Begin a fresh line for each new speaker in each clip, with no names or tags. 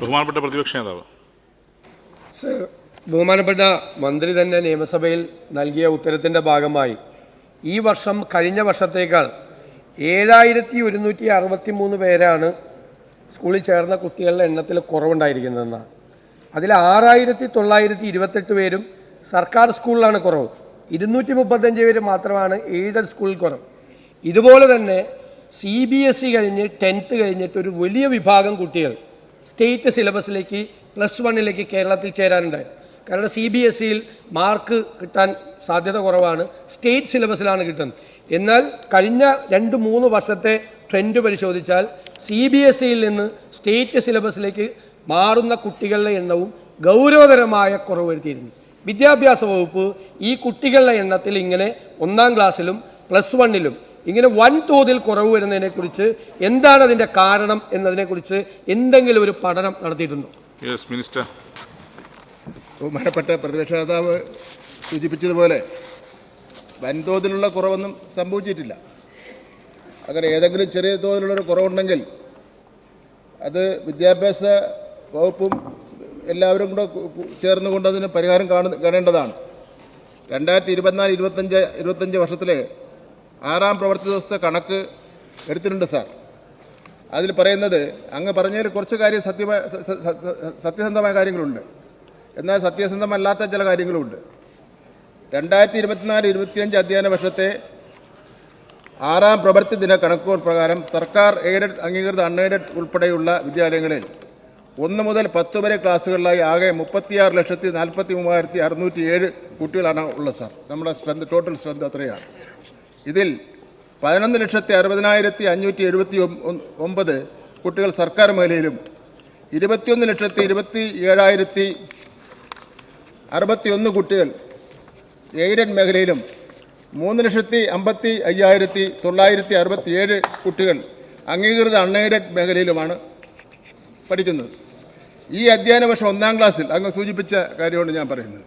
ബഹുമാനപ്പെട്ട പ്രതിപക്ഷ നേതാവ്.
ബഹുമാനപ്പെട്ട മന്ത്രി തന്നെ നിയമസഭയിൽ നൽകിയ ഉത്തരത്തിന്റെ ഭാഗമായി ഈ വർഷം കഴിഞ്ഞ വർഷത്തേക്കാൾ ഏഴായിരത്തി ഒരുന്നൂറ്റി അറുപത്തി മൂന്ന് പേരാണ് സ്കൂളിൽ ചേർന്ന കുട്ടികളുടെ എണ്ണത്തിൽ കുറവുണ്ടായിരിക്കുന്നതെന്നാണ്. അതിൽ ആറായിരത്തി തൊള്ളായിരത്തി ഇരുപത്തെട്ട് പേരും സർക്കാർ സ്കൂളിലാണ് കുറവ്. ഇരുന്നൂറ്റി മുപ്പത്തഞ്ച് പേര് മാത്രമാണ് എയ്ഡഡ് സ്കൂളിൽ കുറവ്. ഇതുപോലെ തന്നെ സി ബി എസ് ഇ കഴിഞ്ഞ് ടെൻത്ത് കഴിഞ്ഞിട്ട് ഒരു വലിയ വിഭാഗം കുട്ടികൾ സ്റ്റേറ്റ് സിലബസിലേക്ക് പ്ലസ് വണ്ണിലേക്ക് കേരളത്തിൽ ചേരാനുണ്ടായിരുന്നു. കാരണം സി ബി എസ് സിയിൽ മാർക്ക് കിട്ടാൻ സാധ്യത കുറവാണ്. സ്റ്റേറ്റ് സിലബസിലാണ് കിട്ടുന്നത്. എന്നാൽ കഴിഞ്ഞ രണ്ട് മൂന്ന് വർഷത്തെ ട്രെൻഡ് പരിശോധിച്ചാൽ സി ബി എസ് സിയിൽ നിന്ന് സ്റ്റേറ്റ് സിലബസിലേക്ക് മാറുന്ന കുട്ടികളുടെ എണ്ണവും ഗൗരവതരമായ കുറവ് വരുത്തിയിരുന്നു വിദ്യാഭ്യാസ വകുപ്പ് ഈ കുട്ടികളുടെ എണ്ണത്തിൽ ഇങ്ങനെ ഒന്നാം ക്ലാസ്സിലും പ്ലസ് വണ്ണിലും ഇങ്ങനെ വൻതോതിൽ കുറവ് വരുന്നതിനെക്കുറിച്ച് എന്താണ് അതിന്റെ കാരണം എന്നതിനെക്കുറിച്ച് എന്തെങ്കിലും ഒരു പഠനം നടത്തിയിട്ടുണ്ടോ?
യെസ് മിനിസ്റ്റർ
ബഹുമാനപ്പെട്ട പ്രതിപക്ഷ നേതാവ് സൂചിപ്പിച്ചതുപോലെ വൻതോതിലുള്ള കുറവൊന്നും സംഭവിച്ചിട്ടില്ല. അങ്ങനെ ഏതെങ്കിലും ചെറിയ തോതിലുള്ളൊരു കുറവുണ്ടെങ്കിൽ അത് വിദ്യാഭ്യാസ വകുപ്പും എല്ലാവരും കൂടെ ചേർന്നുകൊണ്ട് അതിന് പരിഹാരം കാണേണ്ടതാണ്. രണ്ടായിരത്തി ഇരുപത്തിനാല് ഇരുപത്തഞ്ച് ഇരുപത്തഞ്ച് വർഷത്തിലെ ആറാം പ്രവൃത്തി ദിവസത്തെ കണക്ക് എടുത്തിട്ടുണ്ട് സാർ. അതിൽ പറയുന്നത് അങ്ങ് പറഞ്ഞതിൽ കുറച്ച് കാര്യം സത്യമായ സത്യസന്ധമായ കാര്യങ്ങളുണ്ട്. എന്നാൽ സത്യസന്ധമല്ലാത്ത ചില കാര്യങ്ങളുമുണ്ട്. രണ്ടായിരത്തി ഇരുപത്തിനാല് ഇരുപത്തിയഞ്ച് അധ്യയന വർഷത്തെ ആറാം പ്രവൃത്തി ദിന കണക്കുകൾ പ്രകാരം സർക്കാർ എയ്ഡഡ് അംഗീകൃത അൺഎയ്ഡഡ് ഉൾപ്പെടെയുള്ള വിദ്യാലയങ്ങളിൽ ഒന്ന് മുതൽ പത്ത് വരെ ക്ലാസ്സുകളിലായി ആകെ മുപ്പത്തിയാറ് ലക്ഷത്തി നാൽപ്പത്തി മൂവായിരത്തി അറുന്നൂറ്റി ഏഴ് കുട്ടികളാണ് ഉള്ളത് സാർ. നമ്മുടെ സ്ട്രെങ്ത് ടോട്ടൽ സ്ട്രെങ്ത് അത്രയാണ്. ഇതിൽ പതിനൊന്ന് ലക്ഷത്തി അറുപതിനായിരത്തി അഞ്ഞൂറ്റി എഴുപത്തി ഒമ്പത് കുട്ടികൾ സർക്കാർ മേഖലയിലും ഇരുപത്തിയൊന്ന് ലക്ഷത്തി ഇരുപത്തി ഏഴായിരത്തി അറുപത്തിയൊന്ന് കുട്ടികൾ എയ്ഡഡ് മേഖലയിലും മൂന്ന് ലക്ഷത്തി അമ്പത്തി അയ്യായിരത്തി തൊള്ളായിരത്തി അറുപത്തി ഏഴ് കുട്ടികൾ അംഗീകൃത അൺഎയ്ഡഡ് മേഖലയിലുമാണ് പഠിക്കുന്നത്. ഈ അധ്യയന വർഷം ഒന്നാം ക്ലാസ്സിൽ അങ്ങ് സൂചിപ്പിച്ച കാര്യമാണ് ഞാൻ പറയുന്നത്.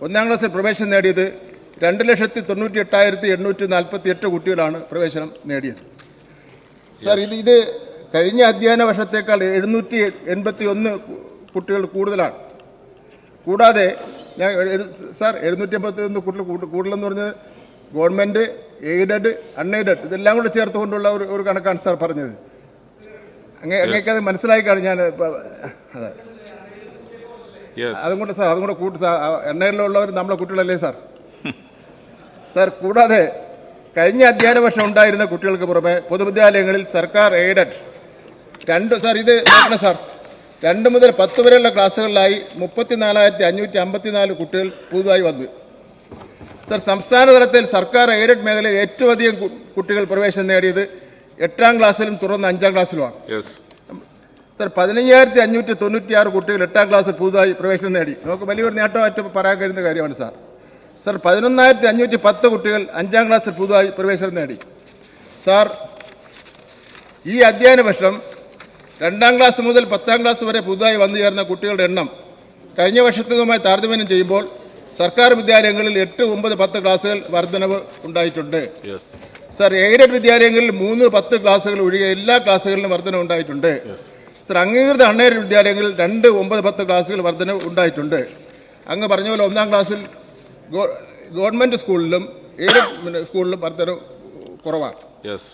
ഒന്നാം ക്ലാസ്സിൽ പ്രവേശനം നേടിയത് രണ്ട് ലക്ഷത്തി തൊണ്ണൂറ്റി എട്ടായിരത്തി എണ്ണൂറ്റി നാൽപ്പത്തി എട്ട് കുട്ടികളാണ് പ്രവേശനം നേടിയത്. സാർ ഇത് ഇത് കഴിഞ്ഞ അധ്യയന വർഷത്തേക്കാൾ എഴുന്നൂറ്റി എൺപത്തി ഒന്ന് കുട്ടികൾ കൂടുതലാണ്. കൂടാതെ ഞാൻ സർ എഴുന്നൂറ്റി എൺപത്തി ഒന്ന് കുട്ടികൾ കൂട്ട- കൂടുതലെന്ന് പറഞ്ഞത് ഗവൺമെന്റ് എയ്ഡഡ് അൺഎയ്ഡഡ് ഇതെല്ലാം കൂടെ ചേർത്തുകൊണ്ടുള്ള ഒരു ഒരു കണക്കാണ് സാർ പറഞ്ഞത്. അങ്ങേ അങ്ങനെയൊക്കെ അത് മനസ്സിലായി കാണും ഞാൻ അതെ. അതും കൂടെ സാർ അതും കൂടെ കൂട്ടി സാർ എണ്ണയിലുള്ളവർ നമ്മളെ കുട്ടികളല്ലേ സാർ? സാർ കൂടാതെ കഴിഞ്ഞ അധ്യയന വർഷം ഉണ്ടായിരുന്ന കുട്ടികൾക്ക് പുറമെ പൊതുവിദ്യാലയങ്ങളിൽ സർക്കാർ എയ്ഡഡ് രണ്ട് സാർ ഇത് നോക്കണം സാർ. രണ്ട് മുതൽ പത്ത് വരെയുള്ള ക്ലാസ്സുകളിലായി മുപ്പത്തിനാലായിരത്തി അഞ്ഞൂറ്റി അമ്പത്തിനാല് കുട്ടികൾ പുതുതായി വന്നു. സാർ സംസ്ഥാന തലത്തിൽ സർക്കാർ എയ്ഡഡ് മേഖലയിൽ ഏറ്റവും അധികം കുട്ടികൾ പ്രവേശനം നേടിയത് എട്ടാം ക്ലാസ്സിലും തുടർന്ന് അഞ്ചാം ക്ലാസ്സിലുമാണ്.
യെസ്
സാർ പതിനയ്യായിരത്തി അഞ്ഞൂറ്റി തൊണ്ണൂറ്റിയാറ് കുട്ടികൾ എട്ടാം ക്ലാസ്സിൽ പുതുതായി പ്രവേശനം നേടി. നമുക്ക് വലിയൊരു നേട്ടമായിട്ട് പറയാൻ കഴിയുന്ന കാര്യമാണ് സാർ. സാർ പതിനൊന്നായിരത്തി അഞ്ഞൂറ്റി പത്ത് കുട്ടികൾ അഞ്ചാം ക്ലാസ്സിൽ പുതുതായി പ്രവേശനം നേടി. സാർ ഈ അധ്യയന വർഷം രണ്ടാം ക്ലാസ് മുതൽ പത്താം ക്ലാസ് വരെ പുതുതായി വന്നു ചേർന്ന കുട്ടികളുടെ എണ്ണം കഴിഞ്ഞ വർഷത്തേതുമായി താരതമ്യം ചെയ്യുമ്പോൾ സർക്കാർ വിദ്യാലയങ്ങളിൽ എട്ട് ഒമ്പത് പത്ത് ക്ലാസ്സുകൾ വർധനവ് ഉണ്ടായിട്ടുണ്ട്. സാർ എയ്ഡഡ് വിദ്യാലയങ്ങളിൽ മൂന്ന് പത്ത് ക്ലാസ്സുകൾ ഒഴികെ എല്ലാ ക്ലാസ്സുകളിലും വർധന ഉണ്ടായിട്ടുണ്ട്. സർ അംഗീകൃത അണ്ണേഡ് വിദ്യാലയങ്ങളിൽ രണ്ട് ഒമ്പത് പത്ത് ക്ലാസ്സുകൾ വർധനവ് ഉണ്ടായിട്ടുണ്ട്. അങ്ങ് പറഞ്ഞ പോലെ ഒന്നാം ക്ലാസ്സിൽ ഗവൺമെന്റ് സ്കൂളിലും ഏത് സ്കൂളിലും വർധന കുറവാണ്.
യെസ്